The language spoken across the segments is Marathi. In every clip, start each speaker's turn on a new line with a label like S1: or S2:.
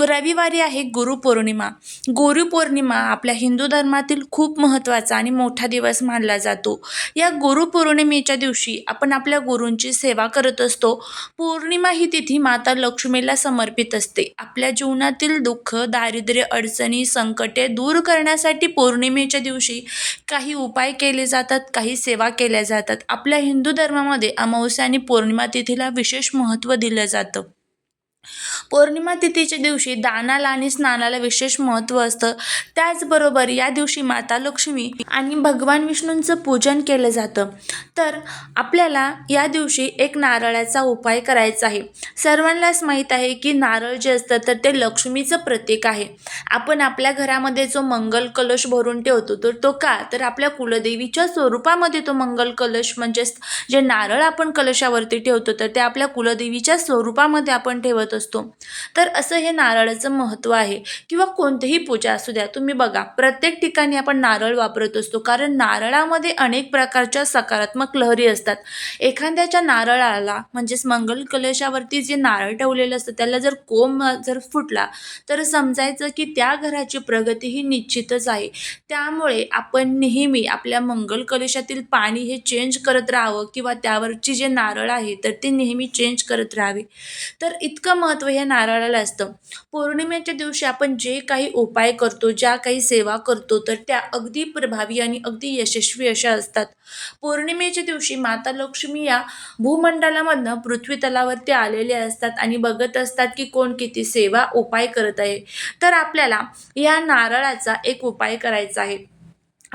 S1: रविवारी आहे गुरुपौर्णिमा गुरुपौर्णिमा आपल्या हिंदू धर्मातील खूप महत्त्वाचा आणि मोठा दिवस मानला जातो. या गुरुपौर्णिमेच्या दिवशी आपण आपल्या गुरूंची सेवा करत असतो. पौर्णिमा ही तिथी माता लक्ष्मीला समर्पित असते. आपल्या जीवनातील दुःख दारिद्र्य अडचणी संकटे दूर करण्यासाठी पौर्णिमेच्या दिवशी काही उपाय केले जातात काही सेवा केल्या जातात. आपल्या हिंदू धर्मामध्ये अमावस्या आणि पौर्णिमा तिथीला विशेष महत्त्व दिलं जातं. पौर्णिमा तिथीच्या दिवशी दानाला आणि स्नानाला विशेष महत्त्व असतं. त्याचबरोबर या दिवशी माता लक्ष्मी आणि भगवान विष्णूंचं पूजन केलं जातं. तर आपल्याला या दिवशी एक नारळाचा उपाय करायचा आहे. सर्वांनाच माहीत आहे की नारळ जे असतं तर ते लक्ष्मीचं प्रतीक आहे. आपण आपल्या घरामध्ये जो मंगल कलश भरून ठेवतो तर तो का? तर आपल्या कुलदेवीच्या स्वरूपामध्ये तो मंगल कलश म्हणजेच जे नारळ आपण कलशावरती ठेवतो तर ते आपल्या कुलदेवीच्या स्वरूपामध्ये आपण ठेवतो. असतो. तर असं हे नारळाचं महत्त्व आहे. किंवा कोणतीही पूजा असू द्या तुम्ही बघा प्रत्येक ठिकाणी आपण नारळ वापरत असतो. कारण नारळामध्ये अनेक प्रकारच्या सकारात्मक लहरी असतात. एखाद्याच्या नारळाला म्हणजेच मंगल कलशावरती जे नारळ ठेवलेलं असतं त्याला जर कोंब जर फुटला तर समजायचं की त्या घराची प्रगती ही निश्चितच आहे. त्यामुळे आपण नेहमी आपल्या मंगल कलशातील पाणी हे चेंज करत राहावं किंवा त्यावरची जे नारळ आहे तर ते नेहमी चेंज करत राहावे. तर इतकं महत्त्व हे नारळाला असतं. पौर्णिमेच्या दिवशी आपण जे काही उपाय करतो ज्या काही सेवा करतो तर त्या अगदी प्रभावी आणि अगदी यशस्वी अशा असतात. पौर्णिमेच्या दिवशी माता लक्ष्मी या भूमंडलामधनं पृथ्वी तलावरती आलेल्या असतात आणि बघत असतात की कोण किती सेवा उपाय करत आहे. तर आपल्याला या नारळाचा एक उपाय करायचा आहे.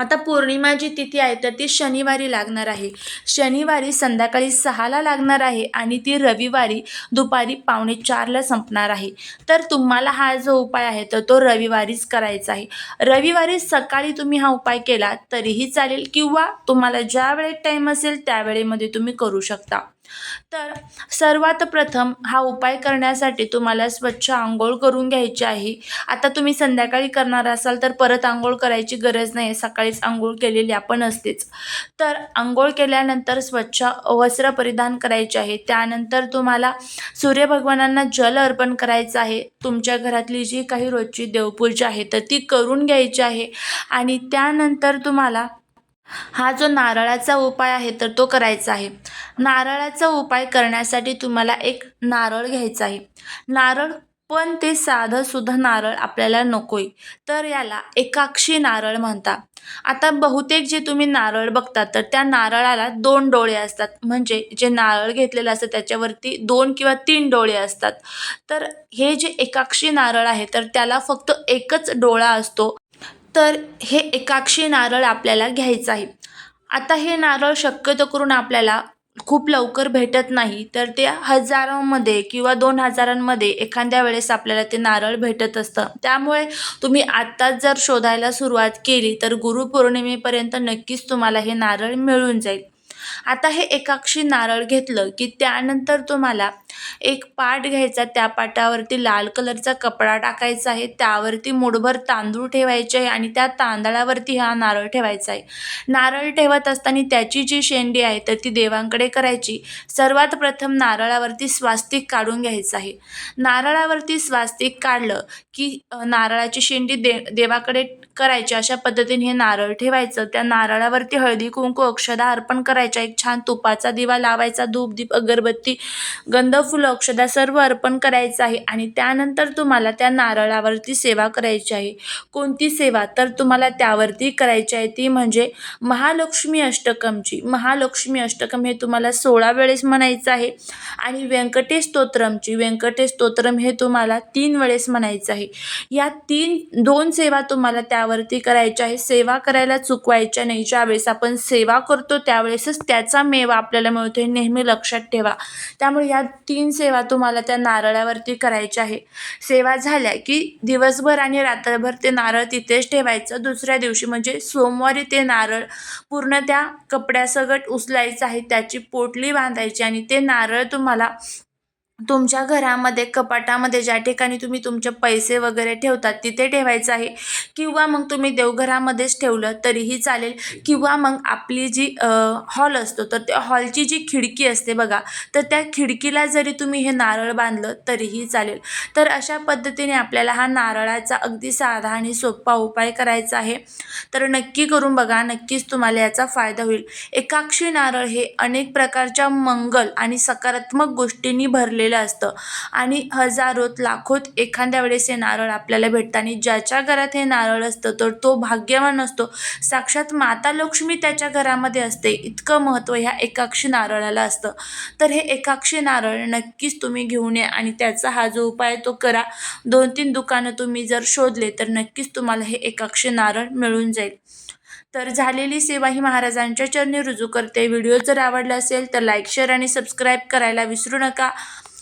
S1: आता पौर्णिमा जी तिथी आहे तर ती शनिवारी लागणार आहे. शनिवारी संध्याकाळी सहाला लागणार आहे आणि ती रविवारी दुपारी पावणे चारला संपणार आहे. तर तुम्हाला हा जो उपाय आहे तर तो रविवारीच करायचा आहे. रविवारी सकाळी तुम्ही हा उपाय केला तरीही चालेल किंवा तुम्हाला ज्या वेळेत टाईम असेल त्यावेळेमध्ये तुम्ही करू शकता. तर सर्वात प्रथम हा उपाय करण्यासाठी तुम्हाला स्वच्छ आंघोळ करून घ्यायची आहे. आता तुम्ही संध्याकाळी करणार असाल तर परत आंघोळ करायची गरज नाही सकाळीच आंघोळ केलेली आपण असतेच. तर आंघोळ केल्यानंतर स्वच्छ वस्त्र परिधान करायचे आहे. त्यानंतर तुम्हाला सूर्यभगवानांना जल अर्पण करायचं आहे. तुमच्या घरातली जी काही रोजची देवपूजा आहे तर ती करून घ्यायची आहे. आणि त्यानंतर तुम्हाला हा जो नारळाचा उपाय आहे तर तो करायचा आहे. नारळाचा उपाय करण्यासाठी तुम्हाला एक नारळ घ्यायचा आहे. नारळ पण ते साधंसुद्धा नारळ आपल्याला नकोय. तर याला एकाक्षी नारळ म्हणता. आता बहुतेक जे तुम्ही नारळ बघता तर त्या नारळाला दोन डोळे असतात. म्हणजे जे नारळ घेतलेलं असतं त्याच्यावरती दोन किंवा तीन डोळे असतात. तर हे जे एकाक्षी नारळ आहे तर त्याला फक्त एकच डोळा असतो. तर हे एकाक्षी नारळ आपल्याला घ्यायचं आहे. आता हे नारळ शक्यतो करून आपल्याला खूप लवकर भेटत नाही तर ते हजारामध्ये किंवा दोन हजारांमध्ये एखाद्या वेळेस आपल्याला ते नारळ भेटत असतं. त्यामुळे तुम्ही आत्ताच जर शोधायला सुरुवात केली तर गुरुपौर्णिमेपर्यंत नक्कीच तुम्हाला हे नारळ मिळून जाईल. आता हे एकाक्षी नारळ घेतलं की त्यानंतर तुम्हाला एक पाट घ्यायचा त्या पाटावरती लाल कलरचा कपडा टाकायचा आहे त्यावरती मुठभर तांदूळ ठेवायचे आहे आणि त्या तांदळावरती हा नारळ ठेवायचा आहे. नारळ ठेवत असताना त्याची जी शेंडी आहे तर ती देवांकडे करायची. सर्वात प्रथम नारळावरती स्वास्तिक काढून घ्यायचं आहे. नारळावरती स्वास्तिक काढलं की नारळाची शेंडी दे देवाकडे करायची. अशा पद्धतीने हे नारळ ठेवायचं. त्या नारळावरती हळदी कुंकू अक्षदा अर्पण करायच्या. एक छान तुपाचा दिवा लावायचा. धूप दीप अगरबत्ती गंध फुलं अक्षदा सर्व अर्पण करायचं आहे आणि त्यानंतर तुम्हाला त्या नारळावरती सेवा करायची आहे. कोणती सेवा? तर तुम्हाला त्यावरती करायची आहे ती म्हणजे महालक्ष्मी अष्टकमची. महालक्ष्मी अष्टकम हे तुम्हाला सोळा वेळेस म्हणायचं आहे आणि व्यंकटेश स्तोत्रमची. व्यंकटेश स्तोत्रम हे तुम्हाला तीन वेळेस म्हणायचं आहे. या तीन दोन सेवा तुम्हाला त्यावरती करायच्या आहे. सेवा करायला चुकवायच्या नाही. ज्यावेळेस आपण सेवा करतो त्यावेळेसच त्याचा मेवा आपल्याला मिळतो हे नेहमी लक्षात ठेवा. त्यामुळे या तीन सेवा तुम्हाला त्या नारळावरती करायची आहे. सेवा झाल्या की दिवसभर आणि रात्रभर ते नारळ तिथेच ठेवायचं. दुसऱ्या दिवशी म्हणजे सोमवारी ते नारळ पूर्ण त्या कपड्यासकट उचलायचं आहे. त्याची पोटली बांधायची आणि ते नारळ तुम्हाला तुमच्या घरामध्ये कपाटामध्ये ज्या ठिकाणी तुम्ही तुमचे पैसे वगैरे ठेवतात तिथे ठेवायचं आहे. किंवा मग तुम्ही देवघरामध्येच ठेवलं तरीही चालेल. किंवा मग आपली जी हॉल असतो तर त्या हॉलची जी खिडकी असते बघा तर त्या खिडकीला जरी तुम्ही हे नारळ बांधलं तरीही चालेल. तर अशा पद्धतीने आपल्याला हा नारळाचा अगदी साधा आणि सोपा उपाय करायचा आहे. तर नक्की करून बघा नक्कीच तुम्हाला याचा फायदा होईल. एकाक्षी नारळ हे अनेक प्रकारच्या मंगल आणि सकारात्मक गोष्टींनी भरलेलं असतं. आणि हजारोत लाखोत एखाद्या वेळेस हे नारळ आपल्याला भेटतं आणि ज्याच्या घरात हे नारळ असतं तर तो भाग्यवान असतो. साक्षात माता लक्ष्मी त्याच्या घरामध्ये असते. इतकं महत्त्व ह्या एकाक्षी नारळाला असतं. तर हे एकाक्षी नारळ नक्कीच तुम्ही घेऊन या आणि त्याचा हा जो उपाय तो करा. दोन तीन दुकानं तुम्ही जर शोधले तर नक्कीच तुम्हाला हे एकाक्षी नारळ मिळून जाईल. तर झालेली सेवा ही महाराजांच्या चरणी रुजू करते. व्हिडिओ जर आवडला असेल तर लाईक शेअर आणि सबस्क्राईब करायला विसरू नका.